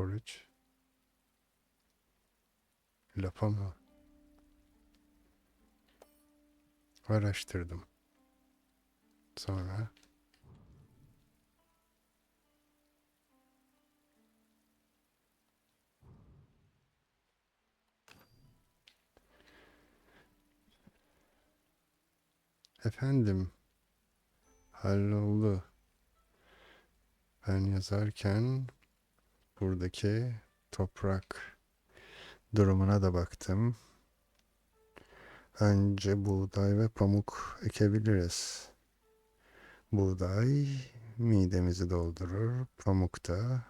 Porridge. Lapa mı? Araştırdım. Sonra Efendim, halloldu. Ben yazarken buradaki toprak durumuna da baktım. Önce buğday ve pamuk ekebiliriz. Buğday midemizi doldurur, pamuk da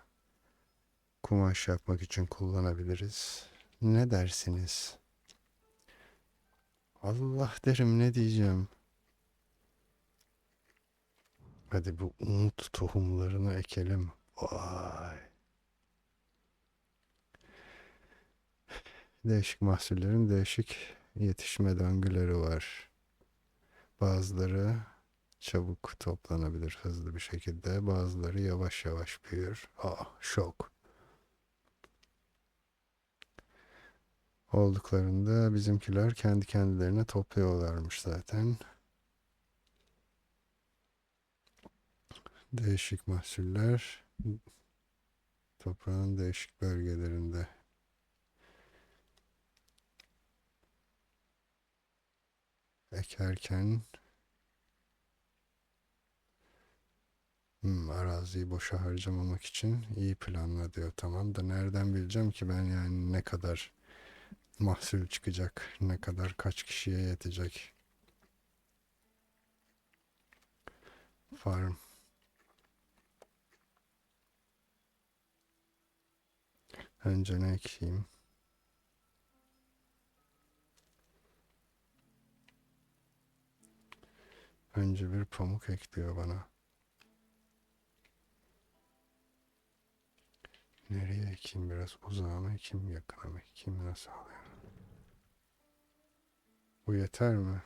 kumaş yapmak için kullanabiliriz. Ne dersiniz? Allah derim ne diyeceğim. Hadi bu umut tohumlarını ekelim. Vay. Değişik mahsullerin değişik yetişme döngüleri var. Bazıları çabuk toplanabilir hızlı bir şekilde. Bazıları yavaş yavaş büyür. Ah şok. Olduklarında bizimkiler kendi kendilerine topluyorlarmış zaten. Değişik mahsuller toprağın değişik bölgelerinde. Ekerken hmm, araziyi boşa harcamamak için iyi planla diyor. Tamam da nereden bileceğim ki ben yani ne kadar mahsul çıkacak, ne kadar kaç kişiye yetecek. Farm. Önce ne ekeyim? Önce bir pamuk ekliyor bana. Nereye ekeyim biraz uzağa mı ekeyim yakına mı ekeyim nasıl alayım? Bu yeter mi?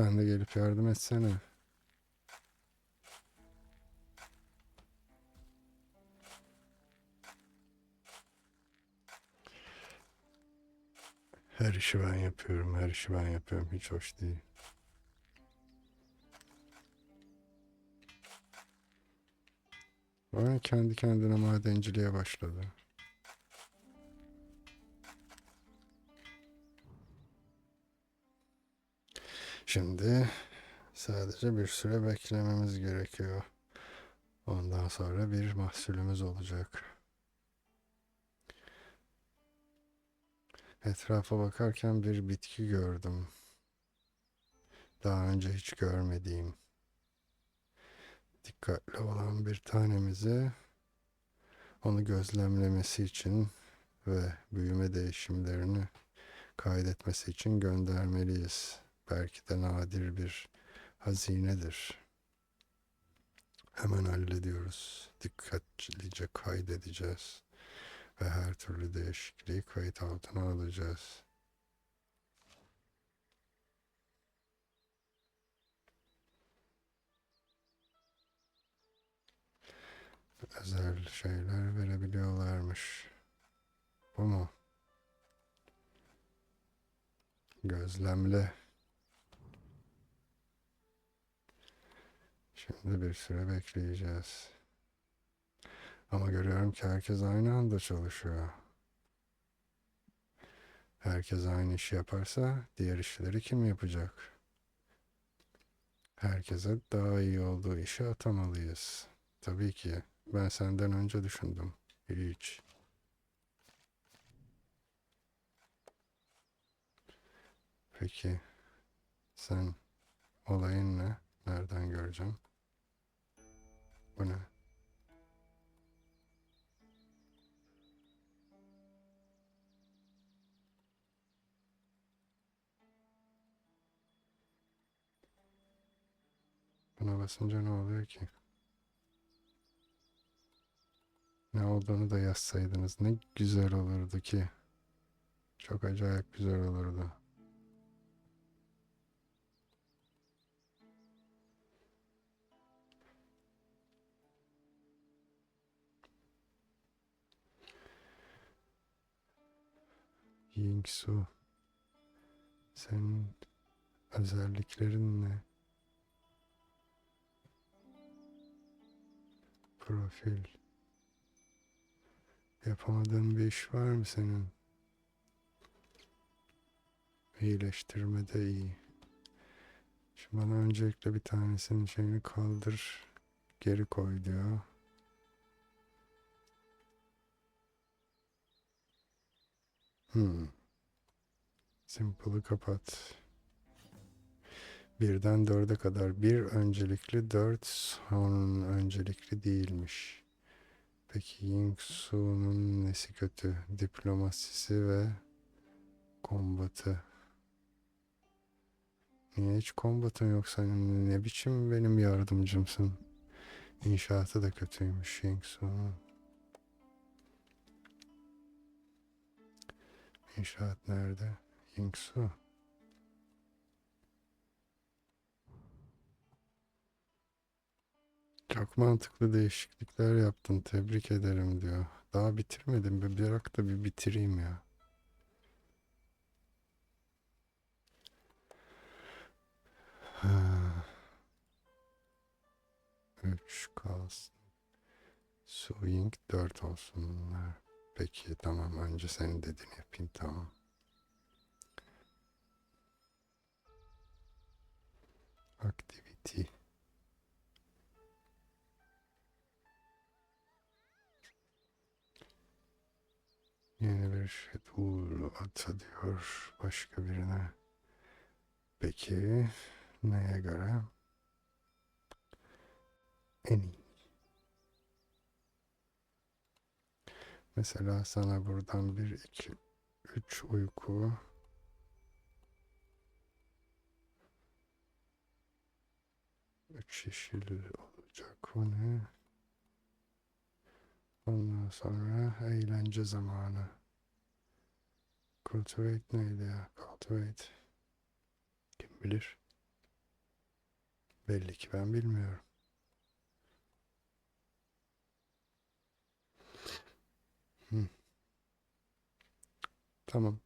Sen de gelip yardım etsene. Her işi ben yapıyorum, her işi ben yapıyorum. Hiç hoş değil. Bana kendi kendine madenciliğe başladı. Şimdi sadece bir süre beklememiz gerekiyor. Ondan sonra bir mahsulümüz olacak. Etrafa bakarken bir bitki gördüm. Daha önce hiç görmediğim. Dikkatli olan bir tanemizi onu gözlemlemesi için ve büyüme değişimlerini kaydetmesi için göndermeliyiz. Belki de nadir bir hazinedir. Hemen hallediyoruz. Dikkatlice kaydedeceğiz ve her türlü değişikliği kayıt altına alacağız. Özel şeyler verebiliyorlarmış. Bu mu? Gözlemle. Şimdi bir süre bekleyeceğiz. Ama görüyorum ki herkes aynı anda çalışıyor. Herkes aynı işi yaparsa diğer işleri kim yapacak? Herkese daha iyi olduğu işi atamalıyız. Tabii ki. Ben senden önce düşündüm. Hiç. Peki sen olayın ne? Nereden göreceğim? کنه Buna basınca ne oluyor ki? Ne olduğunu da yazsaydınız ne güzel olurdu ki. Çok acayip güzel olurdu. Yingsu. Senin özelliklerin ne? Profil. Yapamadığın bir iş var mı senin? İyileştirmede iyi. Şimdi bana öncelikle bir tanesinin şeyini kaldır. Geri koy diyor. Hmm. Simple'ı kapat. Birden dörde kadar. Bir öncelikli, dört son öncelikli değilmiş. Peki Yingsu'nun nesi kötü? Diplomasisi ve kombatı. Niye hiç kombatın yok senin? Ne biçim benim yardımcımsın? İnşaatı da kötüymüş Yingsu'nun. İnşaat nerede? Yingsu. Çok mantıklı değişiklikler yaptın. Tebrik ederim diyor. Daha bitirmedim. Bir bırak da bir bitireyim ya. Ha. Üç kalsın. Swing dört olsun bunlar. Peki tamam. Önce senin dediğini yapayım. Tamam. Activity. Yeni bir schedule ata diyor başka birine. Peki neye göre? En Mesela sana buradan bir, iki, üç uyku. Üç yeşil olacak. Bu ne? Ondan sonra eğlence zamanı. Cultivate neydi ya? Cultivate. Kim bilir? Belli ki ben bilmiyorum. Tamam.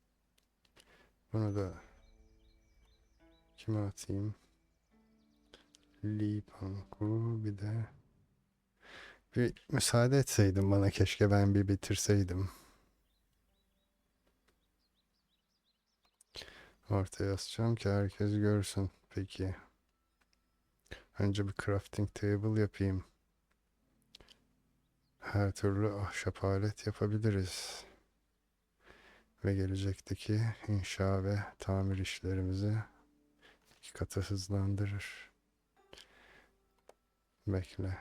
Bunu da kime atayım? Lee Panku bir de bir müsaade etseydin bana keşke ben bir bitirseydim. Ortaya asacağım ki herkes görsün. Peki. Önce bir crafting table yapayım. Her türlü ahşap alet yapabiliriz. Ve gelecekteki inşa ve tamir işlerimizi iki katı hızlandırır. Bekle.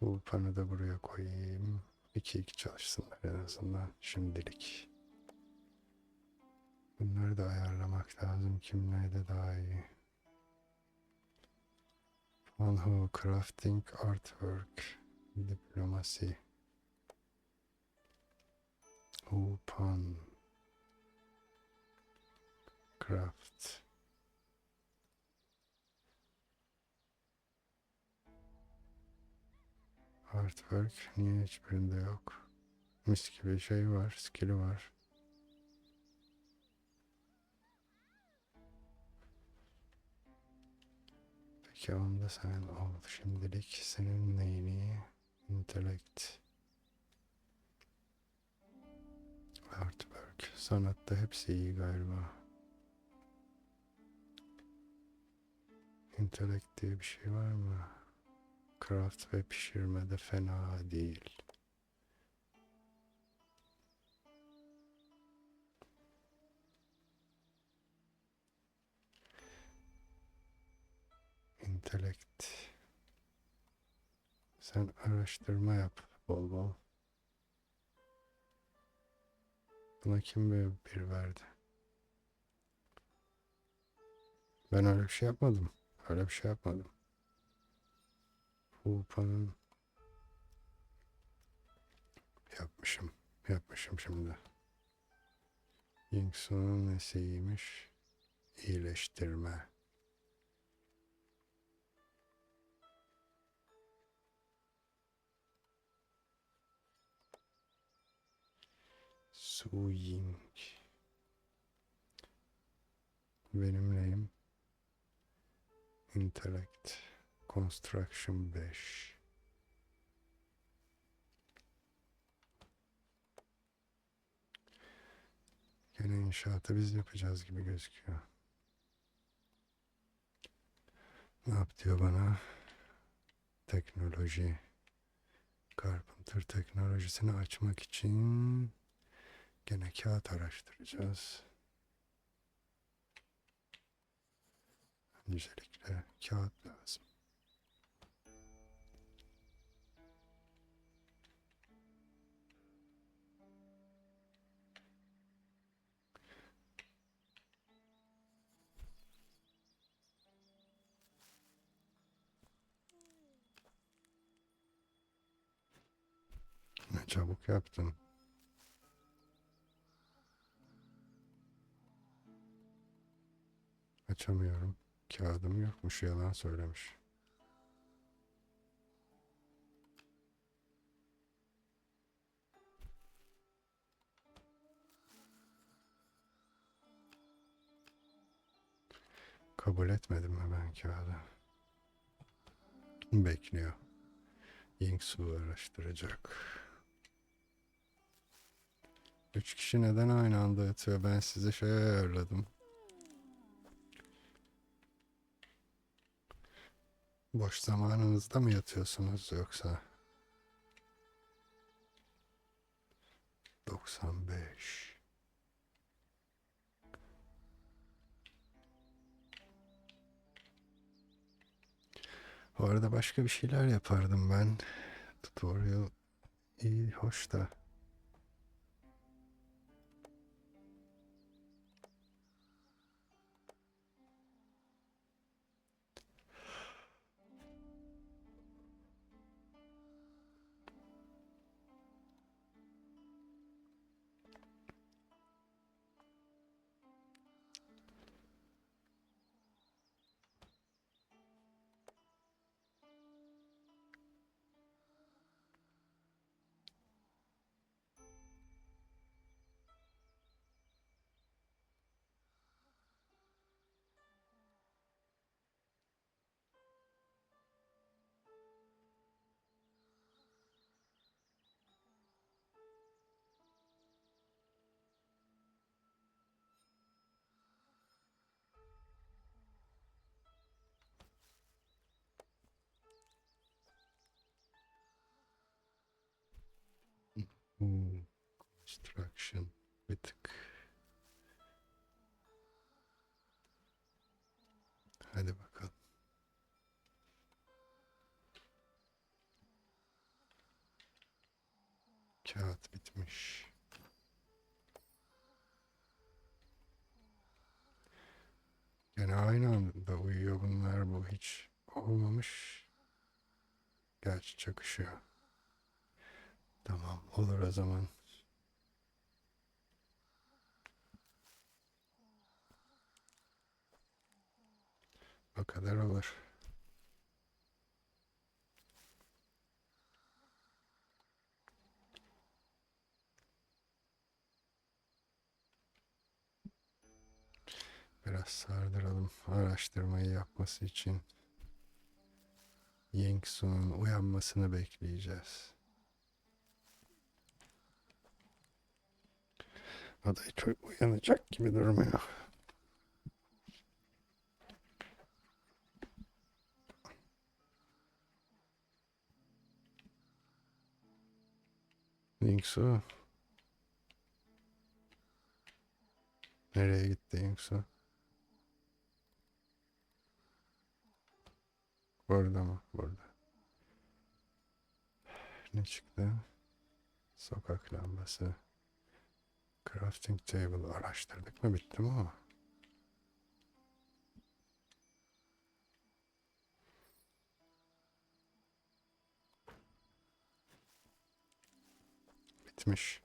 Bu panı da buraya koyayım. 2-2 çalışsınlar en azından şimdilik. Bunları da ayarlamak lazım. Kim neyde daha iyi. Funhu Crafting Artwork Diplomasi Upan Craft Artwork niye hiçbirinde yok? Mis gibi şey var, skill'i var. Peki onda sen ol şimdilik. Senin neyini? Intellect. Artwork. Sanatta hepsi iyi galiba. Intellect diye bir şey var mı? Craft ve pişirme de fena değil. Intellect. Sen araştırma yap bol bol. Buna kim bir verdi? Ben öyle bir şey yapmadım. Öyle bir şey yapmadım. Hupa'nın yapmışım. Yapmışım şimdi. Yingsu'nun nesiymiş? İyileştirme. Su Ying. Benim neyim? Intellect. Construction 5. Gene inşaatı biz yapacağız gibi gözüküyor. Ne yap diyor bana? Teknoloji. Carpenter teknolojisini açmak için gene kağıt araştıracağız. Öncelikle kağıt lazım. Çabuk yaptın. Açamıyorum. Kağıdım yokmuş yalan söylemiş. Kabul etmedim ben kağıdı? Bekliyor. Yingsu araştıracak. Üç kişi neden aynı anda yatıyor? Ben size şey ayarladım. Boş zamanınızda mı yatıyorsunuz yoksa? 95. Bu arada başka bir şeyler yapardım ben. Tutorial iyi, hoş da. Hmm, construction bir tık. Hadi bakalım. Kağıt bitmiş. Gene aynı anda uyuyor bunlar bu hiç olmamış. Gerçi çakışıyor. Tamam olur o zaman. O kadar olur. Biraz sardıralım araştırmayı yapması için. Yingsu'nun uyanmasını bekleyeceğiz. Da hiç uyanacak gibi durmuyor. Yingsu. Nereye gitti Yingsu? Burada mı? Burada. Ne çıktı? Sokak lambası. Crafting table araştırdık mı bitti mi o? Bitmiş.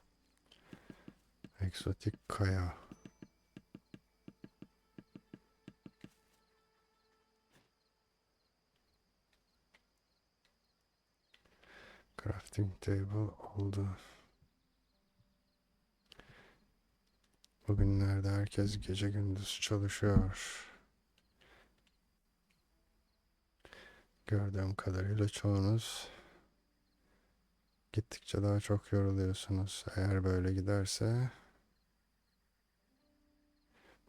Eksotik kaya. Crafting table oldu. Bugünlerde herkes gece gündüz çalışıyor. Gördüğüm kadarıyla çoğunuz gittikçe daha çok yoruluyorsunuz. Eğer böyle giderse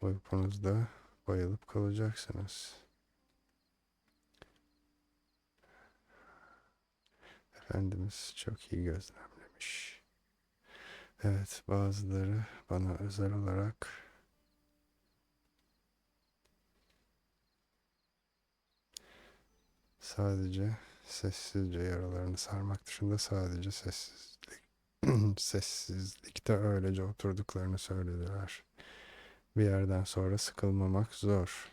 uykunuzda bayılıp kalacaksınız. Efendimiz çok iyi gözlemlemiş. Evet, bazıları bana özel olarak sadece sessizce yaralarını sarmak dışında sadece sessizlik sessizlikte öylece oturduklarını söylediler. Bir yerden sonra sıkılmamak zor.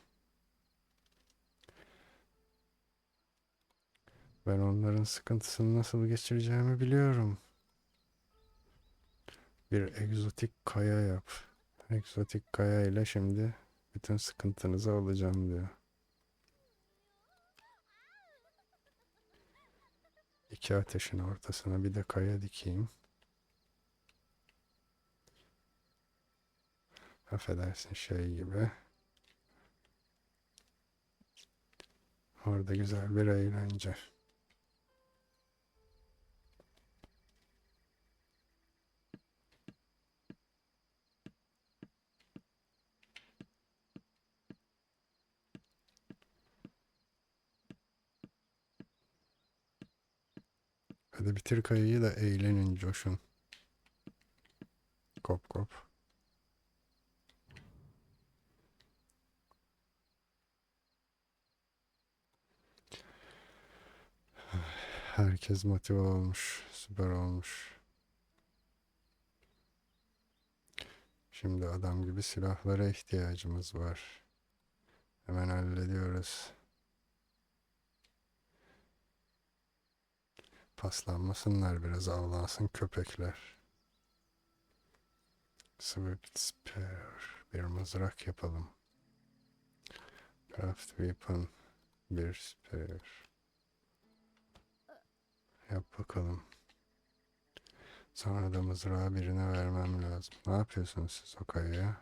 Ben onların sıkıntısını nasıl geçireceğimi biliyorum. Bir egzotik kaya yap. Egzotik kaya ile şimdi bütün sıkıntınızı alacağım diyor. İki ateşin ortasına bir de kaya dikeyim. Affedersin şey gibi. Orada güzel bir eğlence. Hadi bitir kayayı da eğlenin, coşun. Kop kop. Herkes motive olmuş. Süper olmuş. Şimdi adam gibi silahlara ihtiyacımız var. Hemen hallediyoruz. Paslanmasınlar biraz avlansın köpekler. Swift Spear. Bir mızrak yapalım. Craft Weapon. Bir spear. Yap bakalım. Sonra da mızrağı birine vermem lazım. Ne yapıyorsunuz siz o kayaya?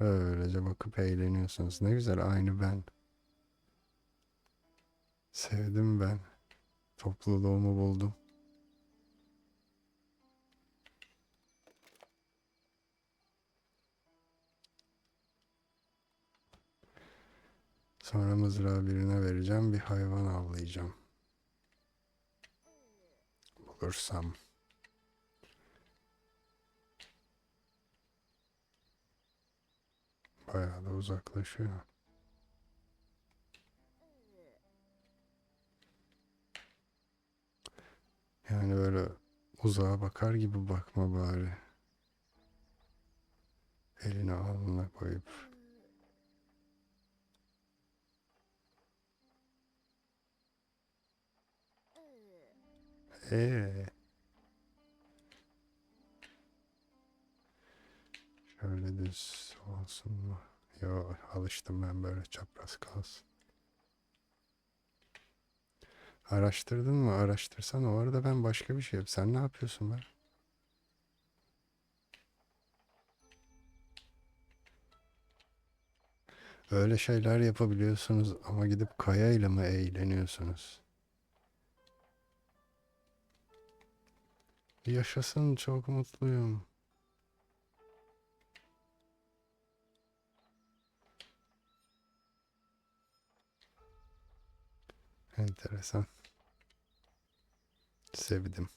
Öylece bakıp eğleniyorsunuz. Ne güzel aynı ben. Sevdim ben. Topluluğumu buldum. Sonra mızrağı birine vereceğim. Bir hayvan avlayacağım. Bulursam. Bayağı da uzaklaşıyor. Yani böyle uzağa bakar gibi bakma bari. Elini alnına koyup. Ee. Şöyle düz olsun mu? Yo alıştım ben böyle çapraz kalsın. Araştırdın mı? Araştırsan o arada ben başka bir şey. Sen ne yapıyorsun ben? Öyle şeyler yapabiliyorsunuz ama gidip kayayla mı eğleniyorsunuz? Yaşasın çok mutluyum. Enteresan. Sevdim.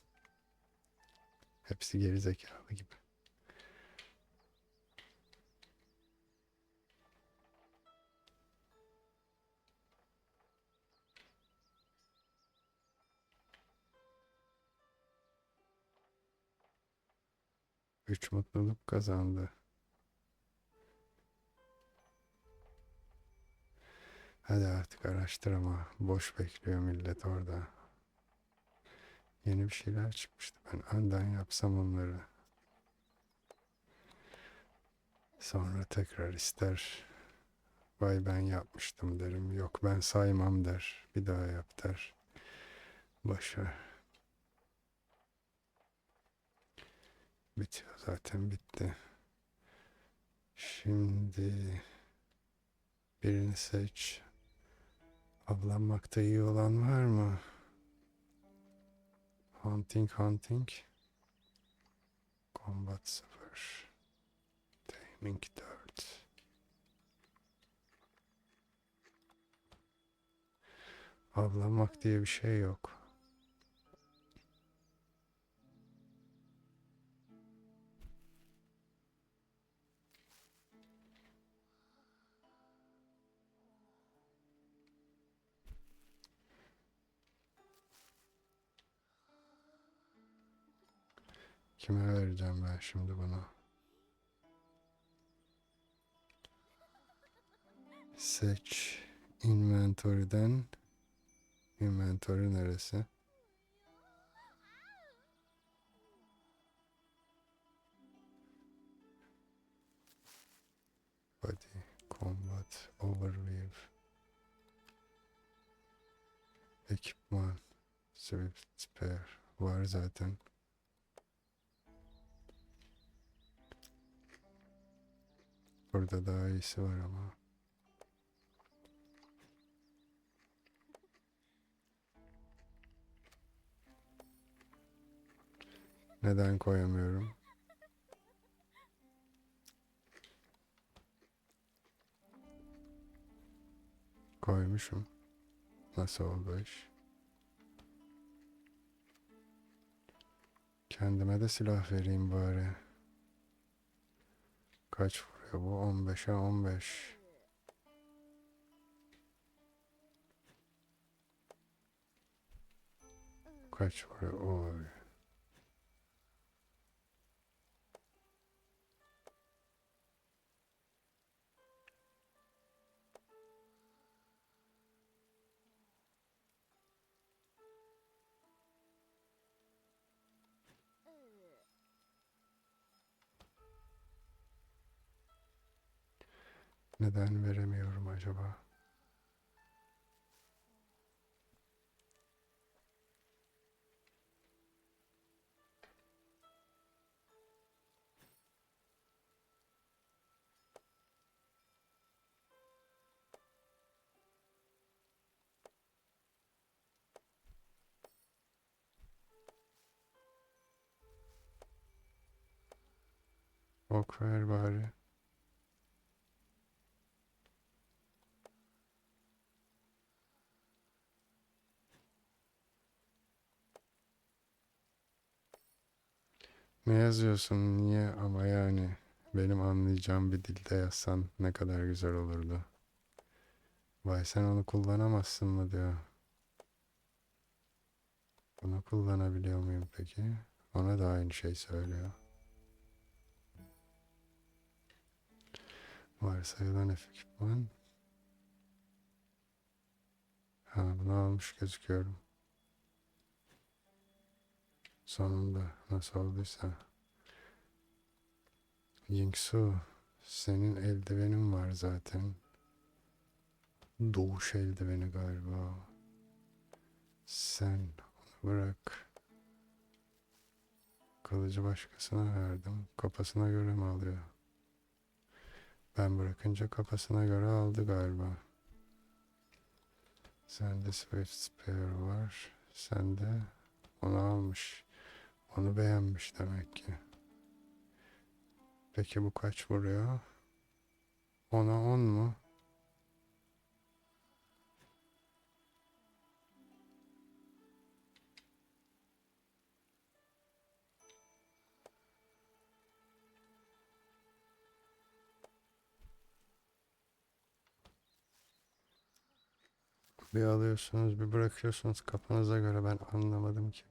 Hepsi geri zekalı gibi. Üç mutluluk kazandı. Hadi artık araştır ama boş bekliyor millet orada. Yeni bir şeyler çıkmıştı. Ben önden yapsam onları. Sonra tekrar ister. Vay ben yapmıştım derim. Yok ben saymam der. Bir daha yap der. Boşver. Bitiyor zaten bitti. Şimdi birini seç. Avlanmakta iyi olan var mı? Hunting hunting. Combat 0. Taming 4. Avlanmak diye bir şey yok. Kime vereceğim ben şimdi bunu? Seç inventory'den inventory neresi? Body combat overview ekipman swift spare var zaten. Burada daha iyisi var ama. Neden koyamıyorum? Koymuşum. Nasıl oldu iş? Kendime de silah vereyim bari. Kaç vuruyor bu? 15'e 15. Kaç vuruyor? Oy. Neden veremiyorum acaba? Ok ver bari. Ne yazıyorsun? Niye? Ama yani benim anlayacağım bir dilde yazsan ne kadar güzel olurdu. Vay sen onu kullanamazsın mı diyor. Bunu kullanabiliyor muyum peki? Ona da aynı şey söylüyor. Varsayılan ekipman. Ha bunu almış gözüküyorum. Sonunda nasıl olduysa. Yingsu, senin eldivenin var zaten. Doğuş eldiveni galiba. Sen onu bırak. Kılıcı başkasına verdim. Kafasına göre mi alıyor? Ben bırakınca kafasına göre aldı galiba. Sende Swift Spare var. Sende onu almış. Onu beğenmiş demek ki. Peki bu kaç vuruyor? Ona 10 mu? Bir alıyorsunuz, bir bırakıyorsunuz kafanıza göre ben anlamadım ki.